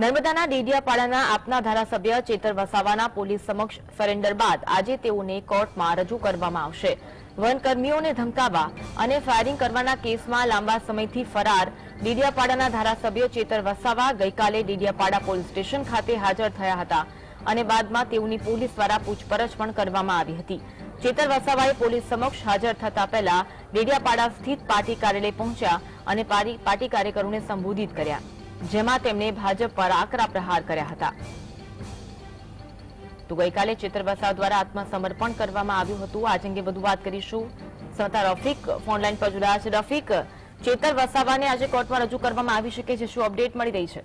નર્મદાના ડેડિયાપાડાના આપના ધારાસભ્ય ચેતર વસાવાના પોલીસ સમક્ષ સરેન્ડર બાદ આજે તેઓને કોર્ટમાં રજૂ કરવામાં આવશે. વનકર્મીઓને ધમકાવવા અને ફાયરિંગ કરવાના કેસમાં લાંબા સમયથી ફરાર ડેડિયાપાડાના ધારાસભ્ય ચેતર વસાવા ગઈકાલે ડેડિયાપાડા પોલીસ સ્ટેશન ખાતે હાજર થયા હતા અને બાદમાં તેઓની પોલીસ દ્વારા પૂછપરછ પણ કરવામાં આવી હતી. ચેતર વસાવાએ પોલીસ સમક્ષ હાજર થતા પહેલા ડેડિયાપાડા સ્થિત પાર્ટી કાર્યાલય પહોંચ્યા અને પારી- પાર્ટી કાર્યકરોને સંબોધિત કર્યા. જેમાં તેમણે ભાજપ પર આકરા પ્રહાર કર્યા હતા. તો ગઈકાલે ચેતર દ્વારા આત્મસમર્પણ કરવામાં આવ્યું હતું. આજ અંગે વધુ વાત કરીશું. સંતા રફીક ફોનલાઈન પર જોડાયા છે. રફીક ચેતર વસાવાને આજે કોર્ટમાં રજૂ કરવામાં આવી શકે છે? શું અપડેટ મળી રહી છે?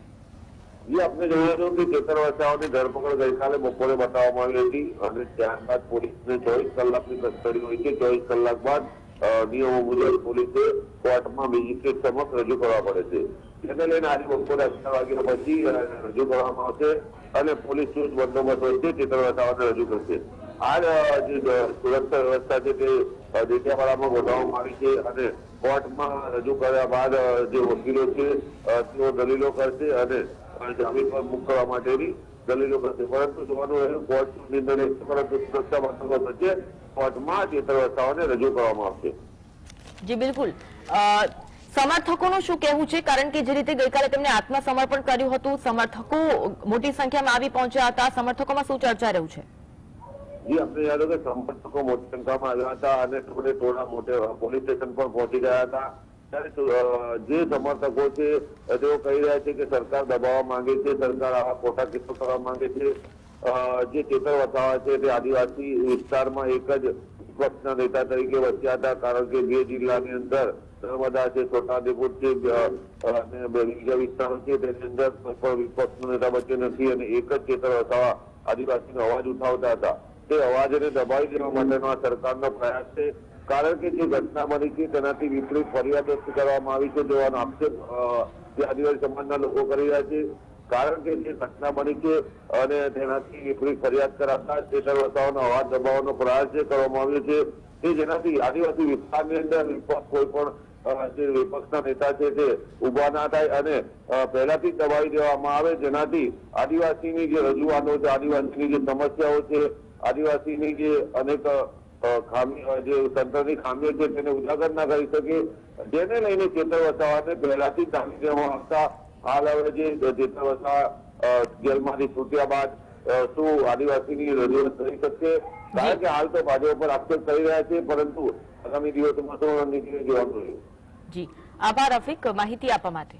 જી, આપને જણાવ્યું કે ચેતર વસાવાની ધરપકડ ગઈકાલે બપોરે બતાવવામાં આવી હતી અને ત્યારબાદ પોલીસને ચોવીસ કલાકની કસ્ટડી હોય છે ચોવીસ કલાક બાદ નિયમો મુજબ પોલીસે કોર્ટમાં મેજિસ્ટ્રેટ સમક્ષ રજૂ કરવા પડે છે. જેને લઈને આજે બપોરે અગિયાર વાગ્યા પછી રજૂ કરવામાં આવશે અને પોલીસ ચુસ્ત બંદોબસ્ત વચ્ચે ચેતર વસાવાને રજૂ કરશે. આ જે સુરક્ષા વ્યવસ્થા છે તે અ, ડેડિયાપાડામાં ગોઠવવામાં આવી છે અને કોર્ટમાં રજૂ કર્યા બાદ જે વકીલો છે તેઓ દલીલો કરશે અને જામીન પર કરવા માટેની દલીલો કરશે પરંતુ જોવાનું રહ્યું કોર્ટ નિર્ણય પરંતુ સુરક્ષા બંદોબસ્ત વચ્ચે કોર્ટમાં વસાવાને રજૂ કરવામાં આવશે. જી બિલકુલ. સમર્થકોનું શું કહેવું છે? કારણ કે જે રીતે ગઈકાલે તેમણે આત્મસમર્પણ કર્યું હતું સમર્થકો મોટી સંખ્યામાં આવી પહોંચ્યા હતા. સમર્થકોમાં શું ચર્ચા રહ્યું છે? જી આપણે યાદ કે સમર્થકો મોટી સંખ્યામાં આવ્યા હતા અને ટોળે ટોળા મોટે પોલીસ સ્ટેશન પર પહોંચી ગયા હતા. તો, જે સમર્થકો છે તેઓ કહી રહ્યા છે કે સરકાર દબાવવા માંગે છે, સરકાર આવા ખોટા કિસ્સો કરવા માંગે છે. જે ચેતર વસાવા છે, તે આદિવાસી વિસ્તારમાં એક જ પક્ષના નેતા તરીકે વચ્યા હતા, કારણ કે બે જિલ્લાની અંદર નર્મદા છે, છોટાઉદેપુર છે અને બીજા વિસ્તારો છે, તેની અંદર વિપક્ષ નેતા વચ્ચે નથી અને એક જ ચેતર વસાવા આદિવાસીનો અવાજ ઉઠાવતા હતા. તે અવાજને દબાવી દેવા માટેનો આ સરકારનો પ્રયાસ છે. કારણ કે જે ઘટના બની છે, તેનાથી વિપરીત ફરિયાદો કરવામાં આવી છે તેવાનો આક્ષેપ આદિવાસી સમાજના લોકો કરી રહ્યા છે. કારણ કે જે ઘટના બની છે, અને તેનાથી વિપરીત ફરિયાદ કરાતા ચેતર વસાવાનો અવાજ, દબાવવાનો પ્રયાસ જે કરવામાં આવ્યો છે, તે જેનાથી આદિવાસી વિસ્તારની અંદર કોઈ પણ જે વિપક્ષના નેતા છે, તે ઊભા ના થાય અને પહેલાથી દબાવી દેવામાં આવે, જેનાથી આદિવાસીની જે રજૂઆતો છે, આદિવાસીની જે સમસ્યાઓ છે, આદિવાસીની જે અનેક અ, ખામી અ, જે તંત્રની ખામીઓ છે તેને ઉજાગર ના કરી શકે જેને લઈને ચેતર વસાવાને પહેલાથી ધામી આવતા હાલ હવે જે ચેતર વસાવા જેલમાંથી છૂટ્યા બાદ શું આદિવાસીની રજૂઆત થઈ શકશે? કારણ કે હાલ તો ભાજપ પર આક્ષેપ કરી રહ્યા છે પરંતુ આગામી દિવસોમાં શું નીકળી જોવાનું રહ્યું જી. આભાર રફિક. માહિતી આપવા માટે.